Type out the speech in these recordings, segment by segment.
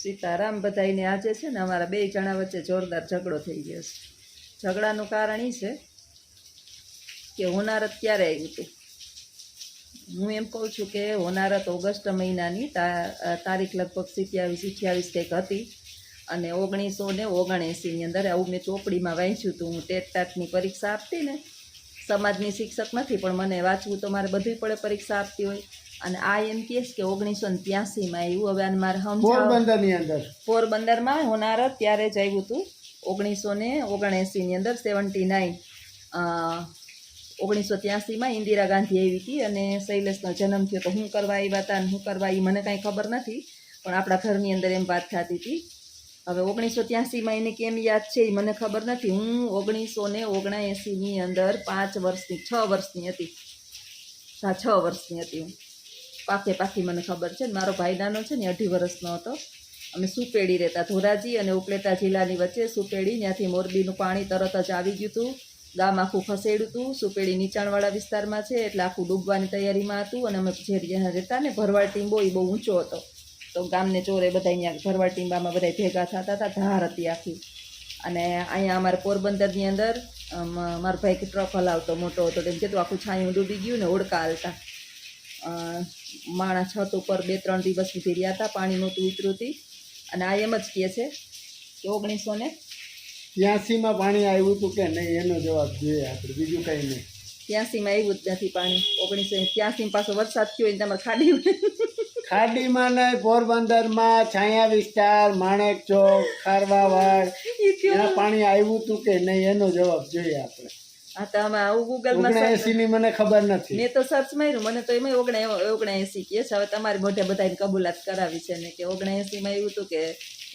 સીતારામ બધાઈને આજે છે ને અમારા બે જણા વચ્ચે જોરદાર ઝઘડો થઈ ગયો છે. ઝઘડાનું કારણ એ છે કે હોનારત ક્યારે આવ્યું હતું? હું એમ કહું છું કે હોનારત ઓગસ્ટ મહિનાની તારીખ લગભગ સિત્યાવીસ, અઠ્યાવીસ કંઈક હતી અને ઓગણીસો ને ઓગણએંસીની અંદર આવું મેં ચોપડીમાં વાંચ્યું હતું. હું ટેટ ટાટની પરીક્ષા આપતી ને સમાજની શિક્ષક નથી પણ મને વાંચવું તો મારે બધી પડે પરીક્ષા આપતી હોય. અને આ એમ કહે છે કે ઓગણીસો ને ત્યાસીમાં આવ્યું હવે આને મારે પોરબંદરની અંદર. પોરબંદરમાં હોનારત ત્યારે જ આવ્યું હતું. ઓગણીસો ને ઓગણએંસીની અંદર સેવન્ટી નાઇન ઓગણીસો ત્યાસીમાં ઇન્દિરા ગાંધી આવી હતી અને શૈલેષનો જન્મ થયો. તો હું કરવા આવ્યા હતા અને હું કરવા એ મને કાંઈ ખબર નથી પણ આપણા ઘરની અંદર એમ વાત થતી હતી. હવે ઓગણીસો ત્યાસીમાં એને કેમ યાદ છે એ મને ખબર નથી. હું ઓગણીસો ને ઓગણએંસીની અંદર પાંચ વર્ષની છ વર્ષની હતી. છ વર્ષની હતી હું. પાકે પાકી મને ખબર છે ને, મારો ભાઈ નાનો છે ને અઢી વર્ષનો હતો. અમે સુપેડી રહેતા, ધોરાજી અને ઉપલેટા જિલ્લાની વચ્ચે સુપેડી, ત્યાંથી મોરબીનું પાણી તરત જ આવી ગયું હતું. ગામ આખું ખસેડ્યું હતું. સુપેડી નીચાણવાળા વિસ્તારમાં છે, એટલે આખું ડૂબવાની તૈયારીમાં હતું અને અમે જે જ્યાં રહેતા ને, ભરવાડ ટીંબો એ બહુ ઊંચો હતો. તો ગામને ચોરે બધા અહીંયા ભરવાડ ટીંબામાં બધા ભેગા થતા હતા, ધાર હતી આખી. અને અહીંયા અમારે પોરબંદરની અંદર મારો ભાઈ ટ્રક હલાવતો, મોટો હતો તેમ કહેતું, આખું છાંયું ડૂબી ગયું ને ઓળકા હાલતા. અ, માણા છત ઉપર બે ત્રણ દિવસ સુધી રહ્યા હતા પાણી નહોતું ઉતર્યું હતી અને આ એમ જ કહે છે કે ઓગણીસો ને ત્યાસીમાં પાણી આવ્યું હતું કે નહીં એનો જવાબ જોઈએ આપણે બીજું કંઈ નહીં. ત્યાસીમાં આવ્યું જ નથી પાણી. ઓગણીસો ત્યાસીમાં પાછો વરસાદ થયો ને તમારે ખાડી ખાડીમાં નહીં પોરબંદરમાં છાયા વિસ્તાર માણેક ચોક ખારવાવાડ. પાણી આવ્યું હતું કે નહીં એનો જવાબ જોઈએ આપણે. હા તો અમે આવું ગૂગલમાં ઓગણએસી ની મને ખબર નથી. મેં તો સર્ચ માર્યું મને તો એમાં ઓગણા ઓગણએંસી કહે છે. હવે તમારી મોઢે બધાને કબૂલાત કરાવી છે ને કે ઓગણએંસીમાં એવું હતું કે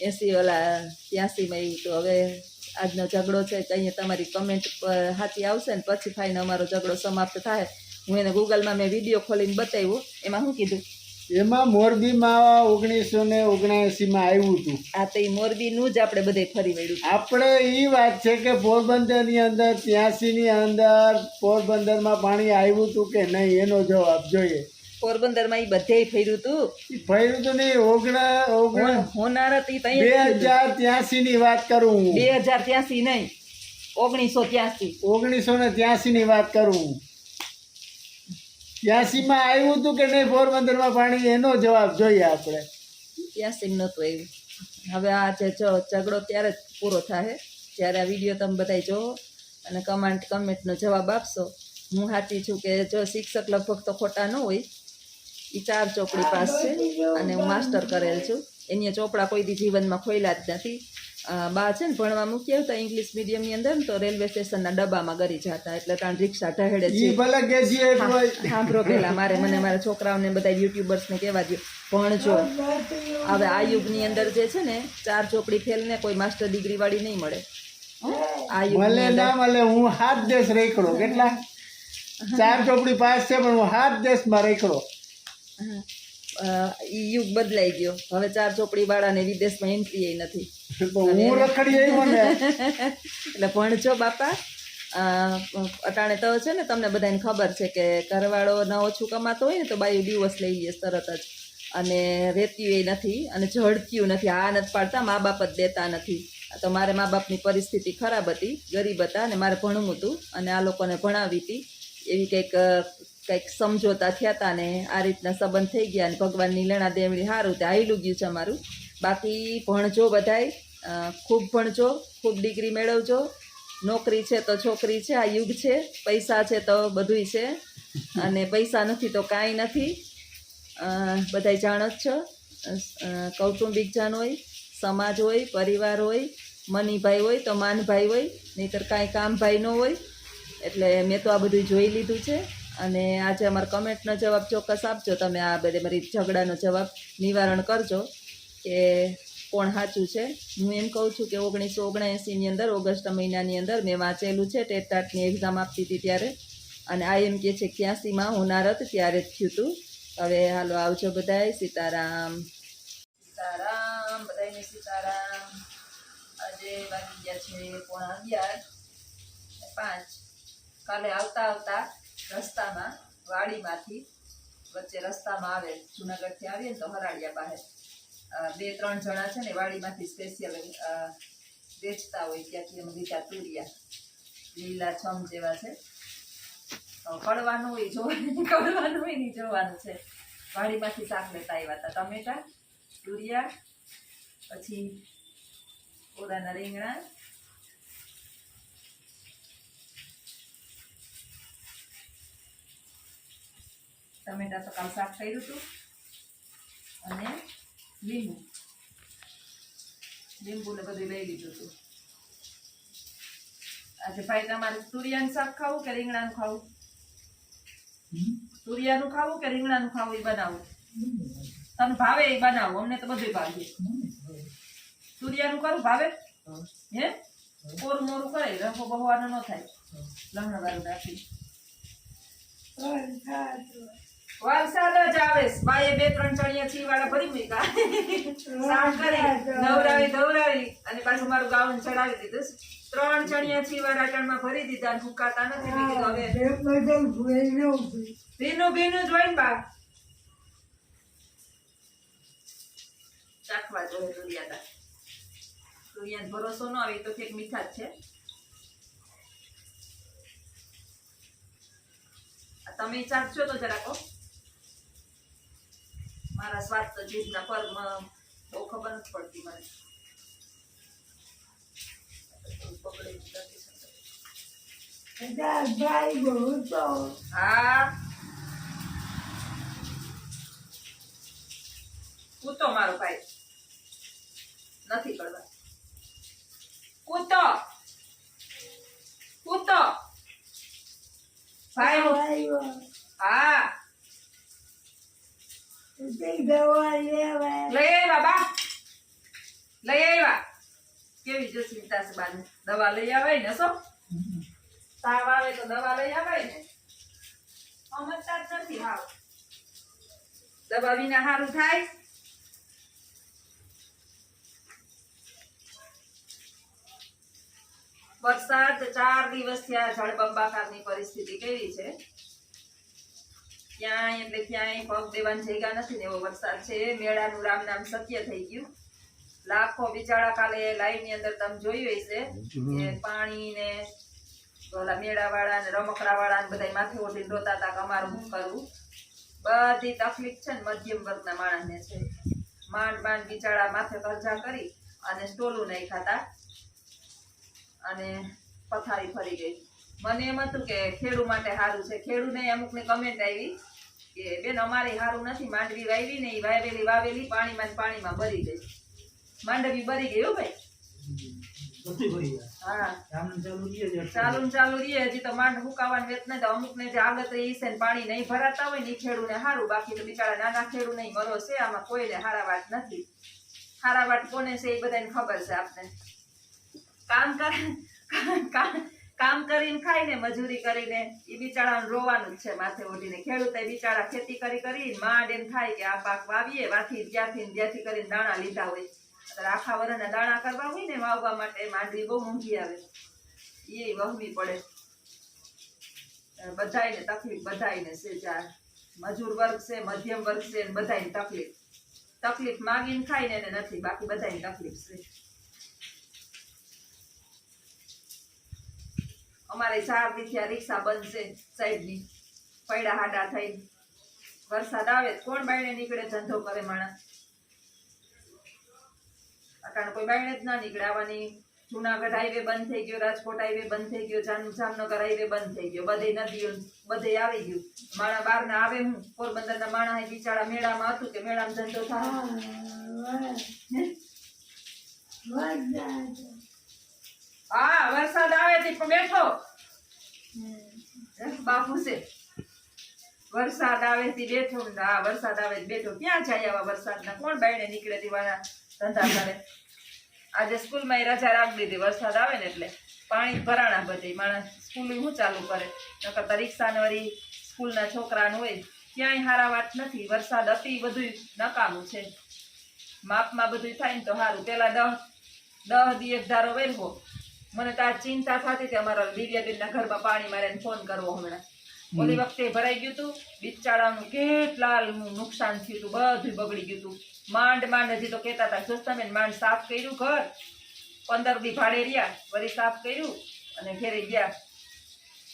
એસી ઓલા ત્યાસીમાં એવું હતું. હવે આજનો ઝઘડો છે કે અહીંયા તમારી કમેન્ટ સાચી આવશે ને પછી ફાઈને અમારો ઝઘડો સમાપ્ત થાય. હું એને ગૂગલમાં મેં વીડિયો ખોલીને બતાવ્યું. એમાં શું કીધું? એમાં મોરબીમાં ઓગણીસો ને ઓગણએસી માં આવ્યું હતું. આ તો મોરબીનું જ આપણે બધે ફરી વળ્યું આપણે એ વાત છે કે પોરબંદરની અંદર ત્યાંસીની અંદર પોરબંદરમાં પાણી આવ્યું હતું કે નહીં એનો જવાબ જોઈએ. પોરબંદરમાં એ બધે ફર્યું હતું ફર્યું હતું નહીં ઓગણ ઓગણ હોનાર હતી બે હજાર ત્યાંસીની વાત કરું બે હજાર ત્યાંસી નહીં ઓગણીસો ત્યાંસી. ઓગણીસો ને ત્યાંસીની વાત કરું હું ત્યાસી માં આવ્યું હતું કે નહીં પોરબંદરમાં પાણી? એનો જવાબ જોઈએ આપણે. યાસીમ નહોતું આવ્યું. હવે આ જે ઝઘડો ત્યારે જ પૂરો થાય જ્યારે આ વીડિયો તમે બધા જોવો અને કમેન્ટ, કમેન્ટનો જવાબ આપશો. હું સાચી છું કે જો શિક્ષક લગભગ તો ખોટા ન હોય. એ ચાર ચોપડી પાસ છે અને હું માસ્ટર કરેલ છું. એની ચોપડા કોઈ દી જીવનમાં ખોયલા જ નથી. બા છે ને ભણવા મૂક્યા હતા ઇંગ્લિશ મીડિયમની અંદર તો રેલવે સ્ટેશનના ડબ્બામાં ગરી જતા એટલે ત્યાં રિક્ષા ઢહેડે છે. સાંભળો પેલા મારે મને મારા છોકરાઓને બધા યુટ્યુબર્સને કહેવા દઉં ભણજો. હવે આ યુગની અંદર જે છે ને ચાર ચોપડી ફેલને કોઈ માસ્ટર ડિગ્રી વાળી નહીં મળે. આ ના હું હાથ દેશ રેખડો. કેટલા? ચાર ચોપડી પાસ છે પણ હું હાથ દેશમાં રેખડો. ઈ યુગ બદલાઈ ગયો. હવે ચાર ચોપડી વાળાને વિદેશમાં એન્ટ્રી નથી. તો હું રખડી આવ્યો ને? એટલે ભણજો બાપા. અટાણે તો છે ને તમને બધાને ખબર છે કે ઘરવાળો ન ઓછું કમાતો હોય ને તો બાયું દિવસ લઈ લે તરત જ. અને રહેતી નથી અને ઝડક્યું નથી. આ નથી પાડતા મા બાપ જ દેતા નથી. તો મારે મા બાપની પરિસ્થિતિ ખરાબ હતી. ગરીબ હતા અને મારે ભણવું હતું. અને આ લોકોને ભણાવી હતી. એવી કંઈક કંઈક સમજોતા થયા હતા ને આ રીતના સંબંધ થઈ ગયા અને ભગવાનની લેણા દેવડી સારું તે હાઈલું ગયું છે અમારું. બાકી ભણજો બધાય ખૂબ ભણજો, ખૂબ ડિગ્રી મેળવજો. નોકરી છે તો છોકરી છે, આ યુગ છે, પૈસા છે તો બધુંય છે. અને પૈસા નથી તો કાંઈ નથી. બધાય જાણો જ છો. કૌટુંબિક જાન હોય, સમાજ હોય, પરિવાર હોય, મનીભાઈ હોય તો માનભાઈ હોય, નહીંતર કાંઈ કામભાઈ ન હોય. એટલે મેં તો આ બધું જોઈ લીધું છે. અને આજે અમારા કમેન્ટનો જવાબ ચોક્કસ આપજો. તમે આ બધે મારી ઝઘડાનો જવાબ નિવારણ કરજો કે કોણ સાચું છે. હું એમ કહું છું કે ઓગણીસો ઓગણએંસીની અંદર, ઓગસ્ટ મહિનાની અંદર મેં વાંચેલું છે, ટેટ ટાટની એક્ઝામ આપતી હતી ત્યારે. અને આ એમ કે છે ક્યાસીમાં હોનારત ત્યારે જ થયું હતું હવે હાલો આવજો બધાય. સીતારામ. સીતારામ બધાને સીતારામ. આજે વાગી ગયા છે પોણા અગિયાર પાંચ. કાલે આવતા આવતા રસ્તામાં, વાડીમાંથી વચ્ચે રસ્તામાં આવે, જુનાગઢથી આવીએ ને તો હરાળિયા પાસે બે, ત્રણ જણા છે ને વાડીમાંથી સ્પેશિયલ વેચતા હોય ત્યાંથી અમે લીધા તુરિયા. લીલા છમ જેવા છે. તો કડવાનું હોય, જોવાનું કડવાનું હોય નહીં જોવાનું છે. વાડીમાંથી શાક લેતા આવ્યા હતા. ટમેટા, તુરિયા, પછી ઓરાના રીંગણા ટમેટા તો કાલ શાક કર્યું હતું અને લીંબુ. લીંબુ ને બધું લઈ લીધું હતું. આજે ભાઈ તમારે તુરિયાનું શાક ખાવું કે રીંગણાનું ખાવું? તુરિયાનું ખાવું કે રીંગણાનું ખાવું એ બનાવું? તને ભાવે એ બનાવો અમને તો બધું ભાવે. તુરિયાનું કરું ભાવે? હે. કોરું મોરું કરે રંગો બહવાનો ન થાય. લહણ વાળું નાખી. વરસાદ જ આવે. છે. બે ત્રણ ચણિયા છીવાડા ભરી મૂક્યા. સાફ કરી નવરાવી ધવરાવી અને પાછું મારું ગાઉન ચડાવી દીધું. ત્રણ ચણિયા છીવાડા ટણમાં ભરી દીધા અને નથી. મેં કીધું હવે ભીનું ભીનું જોઈને બા. ચાખવા જોઈએ તુરિયાતા દુરિયા ભરોસો ન આવે તો કંઈક મીઠા જ છે. તમે ચાખશો તો જરાકો મારા સ્વાર્થ તો જીભના પરમાં બહુ ખબર નથી પડતી મને. કૂતો મારો ભાઈ. નથી કરવા કૂતો. કૂતો. ભાઈ. હા. લઈ આવ્યા બા. લઈ આવ્યા. કેવી જસ્મિતા છે બાને દવા લઈ આવે ને શું? તાવ આવે તો દવા લઈ આવે ને? સમજતા જ નથી હાવ. દવા વિના સારું થાય? વરસાદ ચાર દિવસથી આ જળબંબાકારની પરિસ્થિતિ કેવી છે? ક્યાંય એટલે ક્યાંય પગ દેવાની જગ્યા નથી ને એવો વરસાદ છે. મેળાનું રામ નામ સત્ય થઈ ગયું. લાખો બિચારા કાલે લાઈવની અંદર તમે જોયું હશે કે પાણી ને ઓલા મેળા વાળા ને રમકડા વાળા ને બધા માથે ઓઢીને રોતા હતા કે અમારું શું કરવું બધી તકલીફ છે ને મધ્યમ વર્ગના માણસને છે. માંડ માંડ બિચારા માથે કરજા કરી અને સ્ટોલું નહીં ખાતા અને પથારી ફરી ગઈ. મને એમ હતું કે ખેડૂ માટે સારું છે. ખેડૂને અમુકની કમેન્ટ આવી કે બેન અમારે સારું નથી માંડવી વાવી ને એ વાવેલી વાવેલી પાણીમાં ને પાણીમાં ભરી ગઈ માંડવી ભરી ગઈ હો ભાઈ? હા. ચાલુ ચાલુ રહીએ હજી તો માંડ હુકાવાનું વેત નહીં તો અમુક ને જે આગળ રહી છે પાણી નહીં ભરાતા હોય ને ખેડૂ ને સારું બાકી તો બિચારા નાના ખેડૂ નહીં મરો છે. આમાં કોઈને હારા વાત નથી. હારા વાત કોને છે એ બધાને ખબર છે આપને. કામ કરે કામ- કામ કરીને ખાઈને, મજૂરી કરીને એ બિચારાને રોવાનું છે માથે ઓઢીને. ખેડૂત બિચારા ખેતી કરી કરી માંડ એમ થાય કે આ પાક વાવીએ, વાથી જ્યાંથી જ્યાંથી કરીને દાણા લીધા હોય. આખા વરના દાણા કરવા હોય ને, વાવવા માટે માંડવી બહુ મોંઘી આવે. એ વહમી પડે. બધાને તકલીફ બધાને છે ચાર મજૂર વર્ગ છે, મધ્યમ વર્ગ છે ને બધાયને તકલીફ. તકલીફ માગીને ખાય ને એને નથી, બાકી બધાયને તકલીફ છે. અમારે ચાર દીથી આ રિક્ષા છે સાઈડની પૈડા હાડા થઈ. વરસાદ આવે કોણ બાયણે નીકળે? ધંધો કરે માણસ. કારણ કોઈ બાયણે જ ના નીકળે. આવવાની જુનાગઢ હાઈવે બંધ થઈ ગયો રાજકોટ હાઈવે બંધ થઈ ગયો જામ જામનગર હાઈવે બંધ થઈ ગયો. બધે નદીઓ બધે આવી ગયું. માણા બાર ના આવે હું પોરબંદર ના માણા બિચારા મેળામાં હતું કે મેળામાં ધંધો થાય. હે? હા વરસાદ આવે છે પણ બેઠો. બાપુ છે. વરસાદ આવે થી બેઠો. હા વરસાદ આવે બેઠો. ક્યાં જાય આવા વરસાદના? કોણ બાયણે નીકળે દીવાના ધંધા કરે? આજે સ્કૂલમાં રજા રાખી દીધી વરસાદ આવે ને એટલે. પાણી ભરાણા બધે. માણસ સ્કૂલ શું ચાલુ કરે? નકર તો રિક્ષાને વળી સ્કૂલના છોકરાને હોય ક્યાંય હારા વાત નથી. વરસાદ અતિ બધું નકામું છે. માપમાં બધું થાય ને તો સારું પેલા દહ દહ દી એક ધારો વેરવો. મને તો આ ચિંતા થતી હતી અમારા દિવ્યાબેનના ઘરમાં પાણી મારે ફોન કરવો હમણાં. ઓલી વખતે ભરાઈ ગયું હતું બિચારાનું કેટલા નુકસાન થયું હતું બધું બગડી ગયું હતું માંડ માંડ હજી તો કહેતા હતા જોસ્તાબેન માંડ સાફ કર્યું ઘર. પંદર દી ભાડે રહ્યા વળી સાફ કર્યું અને ઘેરે ગયા.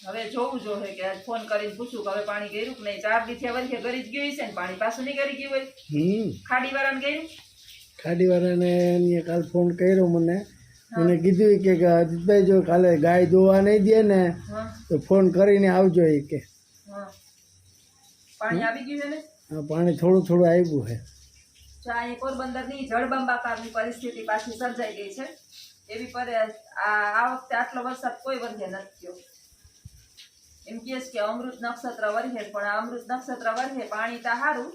હવે જોવું જોઈએ કે ફોન કરીને પૂછું કે હવે પાણી ગયું કે નહીં. ચાર દી થયા વળી ગરી જ ગયું છે ને? પાણી પાછું નહીં કરી ગયું હોય? ખાડી વાળાને ગયું? ખાડી વાળાને કાલ ફોન કર્યો મને. મને કીધું કે અજીતભાઈ જો કાલે ગાય ધોવા નહીં દે ને તો ફોન કરીને આવજો એ કે. પાણી આવી ગયું છે ને? આ પાણી થોડું થોડું આવ્યું છે. અહીં પોરબંદરની જળબંબાકારની પરિસ્થિતિ પાછી સર્જાઈ ગઈ છે. એવી પરે આ આ વખતે આટલો વરસાદ કોઈ વર્ષે નથી થયો. એમ કહે છે કે અમૃત નક્ષત્ર વરસે પણ આ અમૃત નક્ષત્ર વરસે પાણી તા સારું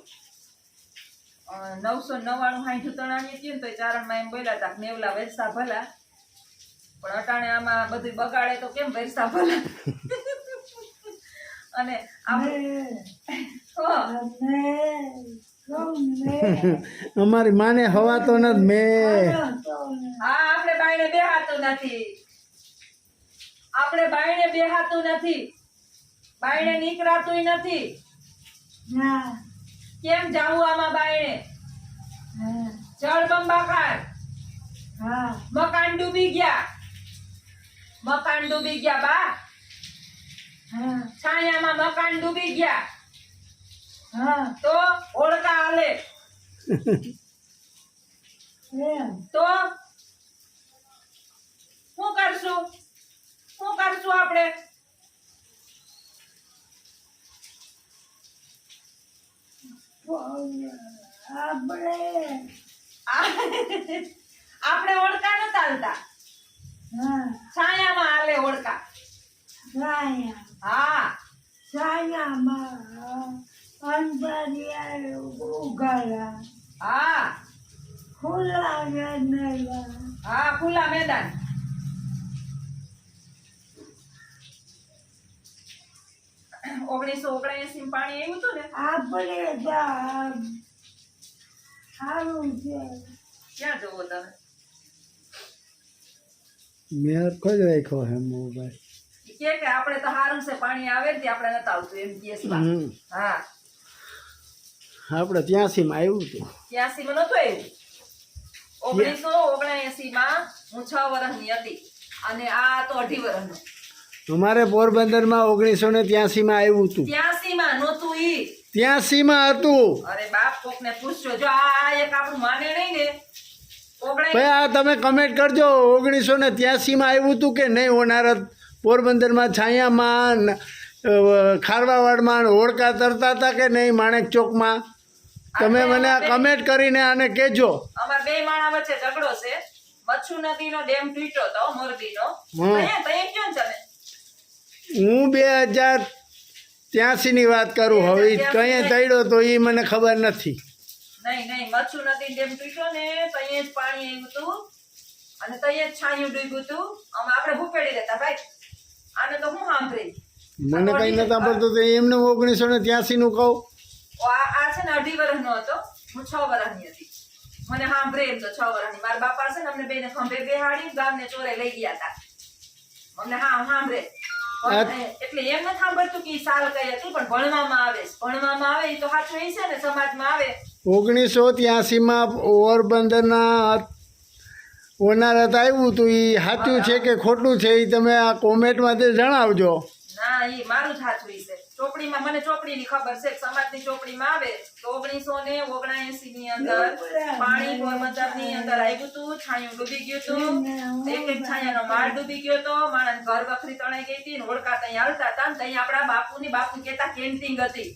નવસો નવ્વાણું સાઠ ઉતરણાની હતી ને તો ચારણમાં એમ બોલ્યા હતા નેવલા વેચતા ભલા. પણ અટાણે આમાં બધું બગાડે તો કેમ વરસા ભલા? અને આપણે અમારી માને હવાતો નથી મે. હા આપણે બાઈને બેહાતું નથી. આપણે બાઈને બેહાતું નથી. બાઈને નીકળાતું નથી. કેમ જાવું આમાં બાયણે? જળબંબાકાર મકાન ડૂબી ગયા. મકાન ડૂબી ગયા બા. છાયામાં મકાન ડૂબી ગયા. તો ઓળકા હાલે. તો શું કરશું? શું કરશું આપણે? આપણે આપણે ઓળખા નતા છાયામાં હાલે ઓળકા હા. હા. હા ખુલ્લા મેદાન. ઓગણીસો ઓગણએસી પાણી આવ્યું હતું ને? આપણે સારું છે. ક્યાં જવો તમે? મેં કોઈ રાખ્યો હે મોબાઈલ? કે કે આપણે તો હારું છે પાણી આવે ને આપણે નતા આવતું એમ કેસમાં હા. આપણે ત્યાંસીમાં આવ્યું હતું. ત્યાંસી માં નતું આવ્યું ઓગણીસો ઓગણએસી માં હું છ વર્ષની હતી અને આ તો અઢી વર્ષનો અમારે પોરબંદરમાં ઓગણીસો ને ત્યાંસીમાં આવ્યું હતું. ત્યાંસી માં નહોતું ઈ. ત્યાંસીમાં હતું. અરે બાપ કોક ને પૂછજો. જો આ એક આપણું માને નહીં ને ભાઈ આ તમે કમેન્ટ કરજો ઓગણીસો ને ત્યાંસીમાં આવ્યું હતું કે નહીં? હોનારત પોરબંદરમાં છાયામાં ખારવાવાડમાં હોડકા તરતા હતા કે નહીં માણેક ચોકમાં? તમે મને આ કમેન્ટ કરીને આને કહેજો. અમાર બે માણા વચ્ચે ઝઘડો છે. મચ્છુ નદીનો ડેમ ફીટો તો મોરબીનો. હું બે હજાર ત્યાંસીની વાત કરું હવે કઈ તૈડો તો એ મને ખબર નથી. નહીં નહીં મચ્છુ નદી ડેમ તૂટ્યો ને તઈ જ પાણી આવ્યું હતું અને તઈ જ છાણિયું ડૂબ્યું હતું અમે આપણે ભૂપેડી દેતા ભાઈ. આને તો હું સાંભળી મને કઈ નતા પડતું તો એમને ઓગણીસો ને ત્યાંસીનું કહું. આ છે ને અઢી વર્ષનો હતો. હું છ વર્ષની હતી. મને સાંભળે એમ તો છ વર્ષની મારા બાપા છે ને અમને બેને ખંભે બેહાડી ગામને ચોરે લઈ ગયા હતા. અમને હા સાંભળે. એટલે એમ નથી સાંભળતું કે ઈ સાલ કઈ હતી પણ ભણવામાં આવે ભણવામાં આવે એ તો સાચું એ છે ને સમાજમાં આવે. ઓગણીસો ત્યાંસીમાં પોરબંદરના હોનારત આવ્યું હતું એ સાચું છે કે ખોટું છે એ તમે આ કોમેન્ટમાંથી જણાવજો. ના એ મારું સાચું છે. ચોપડીમાં મને ચોપડીની ખબર છે, સમાજની ચોપડીમાં આવે તો ઓગણીસો ને ઓગણએસી ની અંદર પાણી પોરબંદરની અંદર આવ્યું છાયું ડૂબી ગયું હતું એક એક છાયાનો માળ ડૂબી ગયો હતો માણસ ઘર વખરી તણાઈ ગઈ હતી ને ઓળકા ત્યાં હાલતા હતા ને ત્યાં આપણા બાપુની બાપુ કેતા કેન્ટિંગ હતી.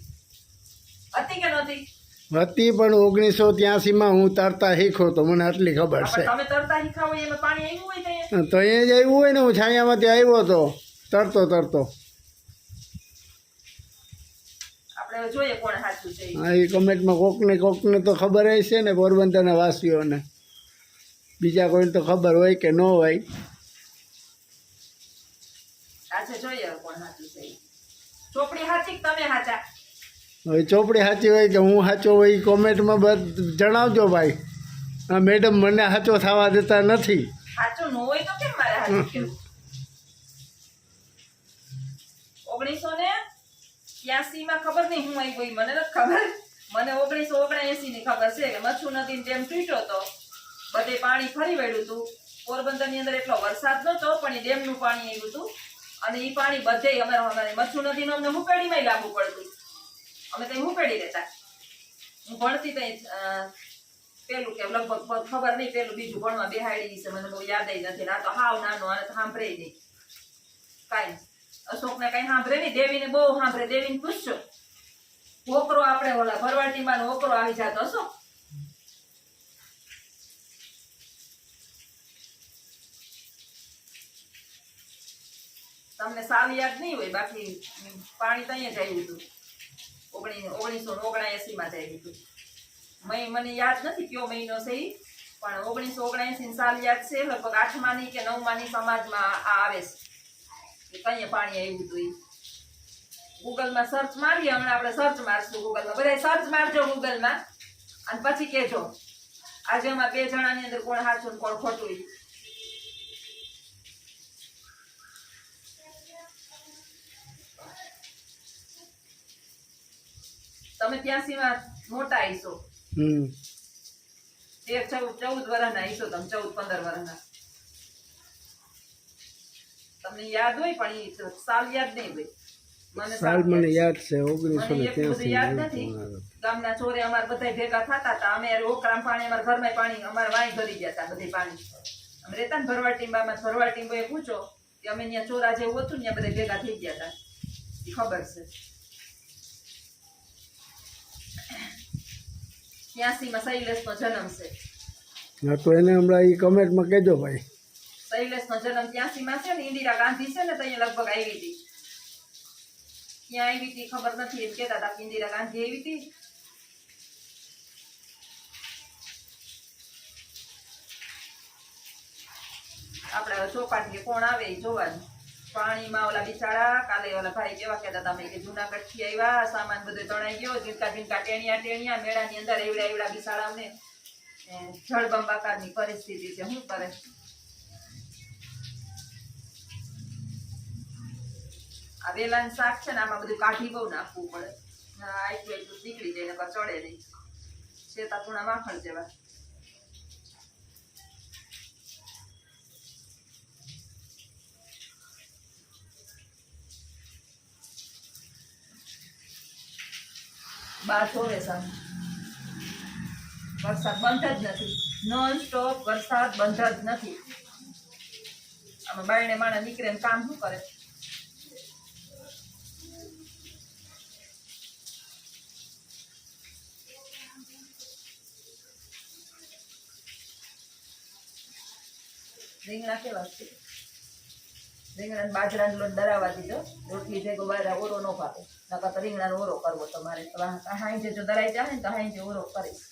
હતી કે નહોતી? હતી પણ ઓગણીસો ત્યાંસીમાં હું તરતા શીખ્યો તો મને આટલી ખબર છે. શીખા તો એ જ આવ્યું હોય ને હું છાયામાંથી આવ્યો હતો. તરતો તરતો. હા એ કમેન્ટમાં કોકને કોકને તો ખબર હશે ને પોરબંદરના વાસીઓને. બીજા કોઈને તો ખબર હોય કે ન હોય. જોઈએ કોણ સાચું છે. ચોપડી હાચી તમે સાચા હવે ચોપડી સાચી હોય કે હું સાચો હોય એ કોમેન્ટમાં બધ જણાવજો ભાઈ. આ મેડમ મને સાચો થવા દેતા નથી. સાચું ન હોય તો કેમ મારે સાચું ઓગણીસો ને માં ખબર નહીં હું આવી ગઈ મને નથી ખબર. મને ઓગણીસો ઓગણએસી ની ખબર છે કે મચ્છુ નદી જેમ તૂટ્યો તો બધે પાણી ફરી વળ્યું હતું. પોરબંદરની અંદર એટલો વરસાદ નતો પણ એ ડેમનું પાણી આવ્યું હતું. અને એ પાણી બધે અમારે મચ્છુ નદી નો અમને હુંપેડીમાં લાગુ પડતું. અમે ત્યાં હુંપેડી લેતા હું ભણતી ત્યાં પેલું કે લગભગ ખબર નહીં પેલું બીજું ભણવા બેહાડી છે, મને બહુ યાદ નથી. આ તો હાવ નાનો, આને તો સાંભળે નહીં કાંઈ અશોકને કઈ સાંભળે નહીં દેવીને બહુ સાંભળે દેવીને પૂછશો ઓકરો આપણે ઓલા ભરવાટીમાં ઓકરો આવી જાતો હશો? તમને સાલ યાદ નહીં હોય, બાકી પાણી તો અહીંયા જ આવ્યું હતું. ઓગણીસો ઓગણએસી માં જ હતી. મય મને યાદ નથી કયો મહિનો છે પણ ઓગણીસો ઓગણએસી સાલ યાદ છે, લગભગ આઠમાની કે નવમાની સમાજમાં આ આવે છે. કઈ પાણી આવ્યું હતું એ ગૂગલમાં સર્ચ મારીએ, હમણાં આપણે સર્ચ મારશું ગૂગલમાં. બધા સર્ચ મારજો ગૂગલમાં, અને પછી કહેજો. આજે અમારા બે જણાની અંદર કોણ સાચું કોણ ખોટું તમે ત્યાંસીમાં મોટા આવીશો. હમ. તેર ચૌદ ચૌદ વર્ષના આવીશો તમે ચૌદ પંદર વર્ષના તમને યાદ હોય પણ એ સાલ યાદ નહીં હોય. સાલ મને યાદ છે ઓગણીસો ને એક બધું ત્યાસી યાદ નથી. ગામના ચોરે અમારે બધા ભેગા થતા હતા. અમે ઓકરામ પાણી અમારા ઘરમાં પાણી અમારે વાણી ભરી ગયા હતા બધે પાણી. અમે રહેતા ને ભરવાડ ટીંબામાં ભરવાડ ટીંબોએ પૂછો કે અમે ત્યાં ચોરા જેવું હતું ને બધા ભેગા થઈ ગયા હતા ખબર છે. ત્યાંસીમાં શૈલેષનો જન્મ છે. હા તો એને હમણાં એ કમેન્ટમાં કહેજો ભાઈ. શૈલેષનો જન્મ ત્યાંસીમાં છે ને ઇન્દિરા ગાંધી છે ને તો અહીંયા લગભગ આવી હતી. ક્યાં આવી હતી ખબર નથી એમ કહેતા હતા ઇન્દિરા ગાંધી આવી હતી. આપણે હવે ચોપાટી કોણ આવે એ જોવાનું. પાણીમાં ઓલા બિચારા, કાલે ઓલા ભાઈ કેવા કહેતા તમે કે જુનાગઢથી આવ્યા, સામાન બધો તણાઈ ગયો, ઝીંકા ઝીંકા ટેણિયા ટેણિયા, મેળાની અંદર એવડા એવડા બિચારાઓને જળબંબાકારની પરિસ્થિતિ છે, શું કરે? આ વેલાનું શાક છે ને, આમાં બધું કાઢી બહુ નાખવું પડે. આટલું એટલું નીકળી જાય ને ચડે નહીં. શેતા પૂણા માખણ જેવા. બાર જોવે સામે વરસાદ બંધ જ નથી. નોન સ્ટોપ વરસાદ બંધ જ નથી. આમાં બાયણે માણસ નીકળે કામ શું કરે? રીંગણા કેવા છે? રીંગણા ને બાજરાનો લોટ દરાવા દીધો. રોટલી ભેગો બાજરા ઓરો ન પાકે નકર તો રીંગણાનો ઓરો કરવો તમારે. આ હાંજે જો દરાઈ જાય ને તો હાંજે ઓરો કરીશ.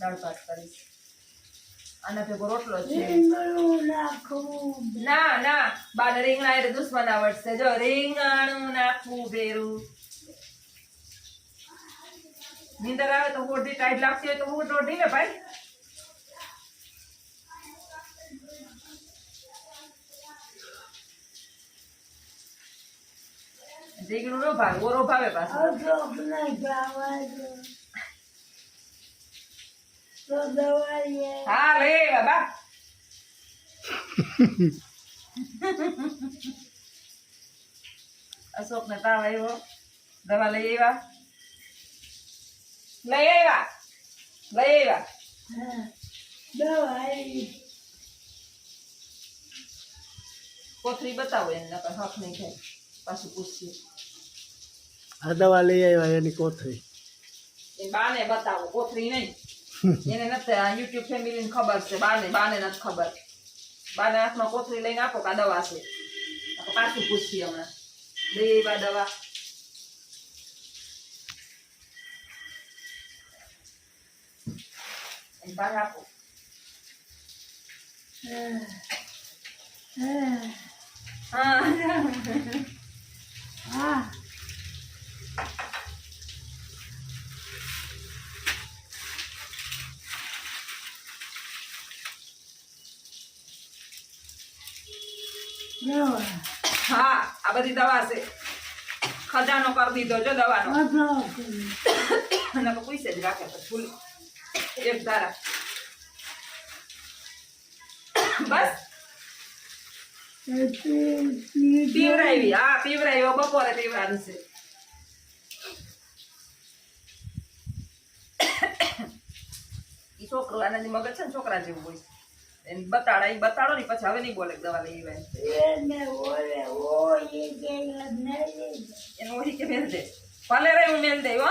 દાળ ભાત કરીશ. આના ભેગો રોટલો છે. ના ના. બાદ રીંગણા એટલે દુશ્મન આવડશે જો રીંગણું નાખવું ભેરું. નીંદર આવે તો હોડી ટાઈટ લાગતી હોય તો હું રોટી ને ભાઈ. રીંગણું નો ભાવે ઓરો ભાવે પાછો હા લે બાબા. અશોક ને તાવ આવ્યો. દવા લઈ આવ્યા. લઈ આવ્યા. લઈ આવ્યા. કોથળી બતાવો એમને હક નહીં થાય પાછું પૂછીએ. આ દવા લઈ આવ્યા એની કોથળી. એ બાને બતાવો કોથળી નહીં. એને નથી આ યુટ્યુબ ફેમિલીને ખબર છે બાને બાને નથી ખબર. બાને હાથમાં કોથળી લઈને આપો કે આ દવા છે. પાછું પૂછીએ હમણાં. લઈ આવ્યા દવા. પાસે આપો. હા. હા. આ બધી દવા છે. ખજાનો કરી દીધો જો દવાનો. અને પૂછે જ રાખે, તો ભૂલ. એક ધારા. બસ. પીવરાવી હા પીવરાવી બપોરે પીવરાનું છે. છોકરો આનાથી મગજ છે ને, છોકરા જેવું હોય. એને બતાડા ઈ બતાડો ને પછી હવે નહીં બોલે દવા લઈ એને ઓહી કે મેલ દે. ભલે રે હું મેલ દે હો.